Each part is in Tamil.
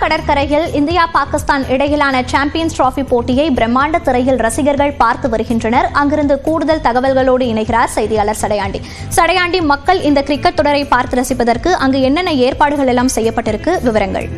கடற்கரையில் இந்தியா பாகிஸ்தான் இடையிலான சாம்பியன்ஸ் டிராபி போட்டியை பிரம்மாண்ட திரையில் ரசிகர்கள் பார்த்து வருகின்றனர். அங்கிருந்து கூடுதல் தகவல்களோடு இணைகிறார் செய்தியாளர் சடையாண்டி. சடையாண்டி மக்கள் இந்த கிரிக்கெட் தொடரை பார்த்து ரசிப்பதற்கு அங்கு என்னென்ன ஏற்பாடுகள் எல்லாம் செய்யப்பட்டிருக்கு? விவரங்கள்.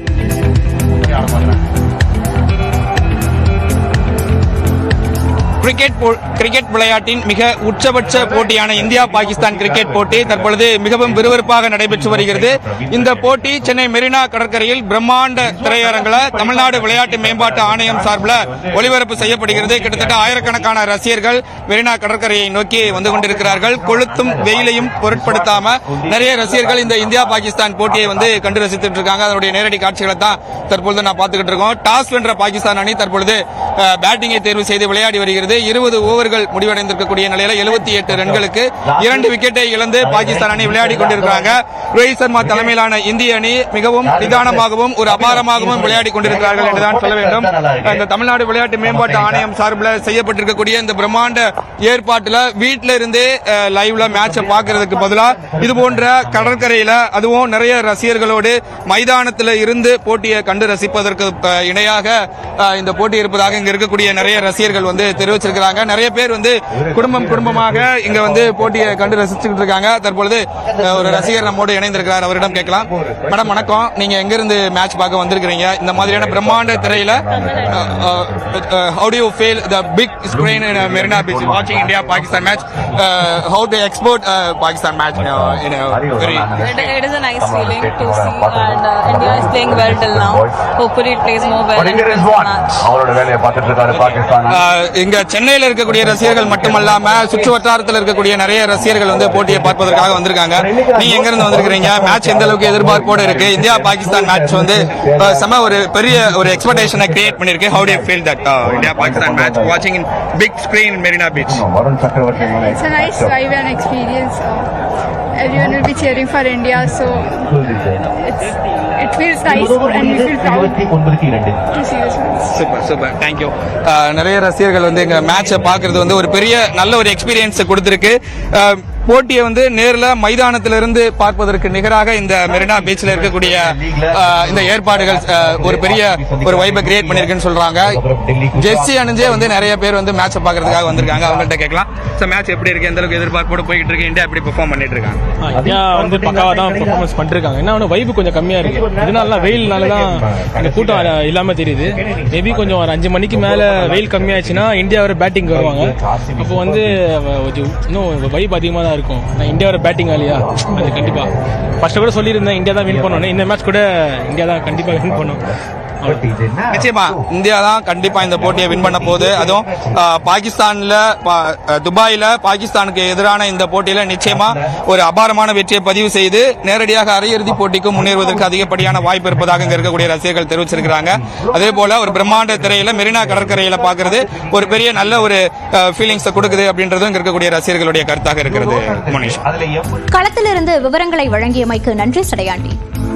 கிரிக்கெட் போ- கிரிக்கெட் விளையாட்டின் மிக உச்சபட்ச போட்டியான இந்தியா பாகிஸ்தான் கிரிக்கெட் போட்டி தற்பொழுது மிகவும் விறுவிறுப்பாக நடைபெற்று வருகிறது. இந்த போட்டி சென்னை மெரினா கடற்கரையில் பிரம்மாண்ட திரையரங்கில் தமிழ்நாடு விளையாட்டு மேம்பாட்டு ஆணையம் சார்பில் ஒளிபரப்பு செய்யப்படுகிறது. கிட்டத்தட்ட ஆயிரக்கணக்கான ரசிகர்கள் மெரினா கடற்கரையை நோக்கி வந்து கொண்டிருக்கிறார்கள். கொளுத்தும் வெயிலையும் பொருட்படுத்தாம நிறைய ரசிகர்கள் இந்த இந்தியா பாகிஸ்தான் போட்டியை வந்து கண்டு ரசித்துட்டு இருக்காங்க. அதனுடைய நேரடி காட்சிகளை தான் தற்பொழுது நான் பார்த்துக்கிட்டு இருக்கோம். டாஸ் வென்ற பாகிஸ்தான் அணி தற்பொழுது பேட்டிங்கை தேர்வு செய்து விளையாடி வருகிறது. இருபது ஓவர்கள் முடிவடைந்திருக்கக்கூடிய நிலையில எழுபத்தி எட்டு ரன்களுக்கு இரண்டு விக்கெட்டை இழந்து பாகிஸ்தான் அணி விளையாடி கொண்டிருக்கிறாங்க. ரோஹித் சர்மா தலைமையிலான இந்திய அணி மிகவும் நிதானமாகவும் ஒரு அபாரமாகவும் விளையாடி கொண்டிருக்கிறார்கள் என்றுதான் சொல்ல வேண்டும். இந்த தமிழ்நாடு விளையாட்டு மேம்பாட்டு ஆணையம் சார்பில் செய்யப்பட்டிருக்கக்கூடிய இந்த பிரம்மாண்ட ஏற்பாட்டுல வீட்டில இருந்தே லைவ்ல மேட்சை பார்க்கறதுக்கு பதிலா இது போன்ற கடற்கரையில அதுவும் நிறைய ரசிகர்களோடு மைதானத்தில் இருந்து போட்டியை கண்டு ரசிப்பதற்கு இணையாக இந்த போட்டி இருப்பதாக இங்க இருக்கக்கூடிய நிறைய ரசிகர்கள் வந்து தெரிவிச்சிருக்கிறாங்க நிறைய பேர் வந்து குடும்பம் குடும்பமாக இங்க வந்து போட்டியை கண்டு ரசிச்சுக்கிட்டு இருக்காங்க தற்பொழுது ஒரு ரசிகர் நம்மோடு இணைந்திருக்கிறார் அவரிடம் கேட்கலாம் மேடம் வணக்கம் நீங்க எங்க இருந்து மேட்ச் பார்க்க வந்திருக்கிறீங்க இந்த மாதிரியான பிரம்மாண்ட திரையில how do you feel the big screen in uh, Marina Beach watching India Pakistan match uh, how they export uh, Pakistan match uh, in a very It, is a nice feeling to see, and uh, India is playing well till now. Hopefully, it plays more well wins the match. அவரோட வேலையை பார்த்துட்டு இருக்காரு பாகிஸ்தான் ஆஹ் இங்க சென்னையில் இருக்கக்கூடிய ரசிகர்கள் மட்டுமல்லாம சுற்று வட்டாரத்தில் இருக்கக்கூடிய நிறைய ரசிகர்கள் வந்து போட்டியை பார்ப்பதற்காக வந்திருக்காங்க. நீங்க எங்க இருந்து வந்திருக்கிறீங்க? மேட்ச் எந்த அளவுக்கு எதிர்பார்ப்போட இருக்கு? இந்தியா பாகிஸ்தான் மேட்ச் வந்து ஆஹ் செம ஒரு பெரிய ஒரு எக்ஸ்பெக்டேஷனை கிரியேட் பண்ணிருக்கு how to feel that India Pakistan match வாட்சிங் in big screen Marina beach Varun Chakravarthy It's a nice vibe and experience. Uh, everyone will be cheering for India, so it's this match. Super super thank you நிறைய ரசிகர்கள் வந்து எங்க மேட்சை பார்க்கறது வந்து ஒரு பெரிய நல்ல ஒரு எக்ஸ்பீரியன்ஸ் கொடுத்துருக்கு. அஹ், போட்டியை வந்து நேரில் மைதானத்திலிருந்து பார்ப்பதற்கு நிகராக இந்த மெரினா பீச்சில் இருக்கக்கூடிய இந்த ஏற்பாடுகள் ஒரு பெரிய ஒரு வைப்பை கிரியேட் பண்ணியிருக்குன்னு சொல்றாங்க. ஜெர்சி அணிஞ்சே வந்து நிறைய பேர் வந்து மேட்சை பார்க்கறதுக்காக வந்திருக்காங்க. அவங்கள்ட்ட கேட்கலாம். ஸோ மேட்ச் எப்படி இருக்கு? எந்த அளவுக்கு எதிர்பார்ப்போடு போயிட்டு இருக்கு? இந்தியா எப்படி பெர்ஃபார்ம் பண்ணிட்டு இருக்காங்க? இந்தியா வந்து பக்காவாக தான் பெர்ஃபார்மன்ஸ் பண்ணிருக்காங்க. என்ன ஒன்று வைப்பு கொஞ்சம் கம்மியாக இருக்கு. இதனால வெயில்னால தான் அந்த கூட்டம் இல்லாமல் தெரியுது. மேபி கொஞ்சம் ஒரு அஞ்சு மணிக்கு மேலே வெயில் கம்மியாச்சுன்னா இந்தியா வர பேட்டிங் வருவாங்க. அப்போ வந்து கொஞ்சம் இன்னும் வைப் அதிகமாக தான் இருக்கும் நான் இந்தியாவோட பேட்டிங் வேலையா அது கண்டிப்பாக ஃபஸ்ட்டு கூட சொல்லியிருந்தேன் இந்தியா தான் வின் பண்ணணும் இந்த மேட்ச் கூட இந்தியா தான் கண்டிப்பாக வின் பண்ணும் நிச்சயமா. இந்தியா தான் கண்டிப்பா இந்த போட்டியை வின் பண்ண போகுது. அதுவும் பாகிஸ்தான்ல துபாயில பாகிஸ்தானுக்கு எதிரான இந்த போட்டியில நிச்சயமா ஒரு அபாரமான வெற்றியை பதிவு செய்து நேரடியாக அரையிறுதி போட்டிக்கு முன்னேறுவதற்கு அதிகப்படியான வாய்ப்பு இருப்பதாக இங்க இருக்கக்கூடிய ரசிகர்கள் தெரிவிச்சிருக்கிறாங்க. அதே போல ஒரு பிரம்மாண்ட திரையில மெரினா கடற்கரையில பாக்குறது ஒரு பெரிய நல்ல ஒரு ஃபீலிங்ஸ் கொடுக்குது அப்படின்றதும் இங்க இருக்கக்கூடிய ரசிகர்களுடைய கருத்தாக இருக்கிறது. மனிஷ் களத்திலிருந்து விவரங்களை வழங்கியமைக்கு நன்றி சடையாண்டி.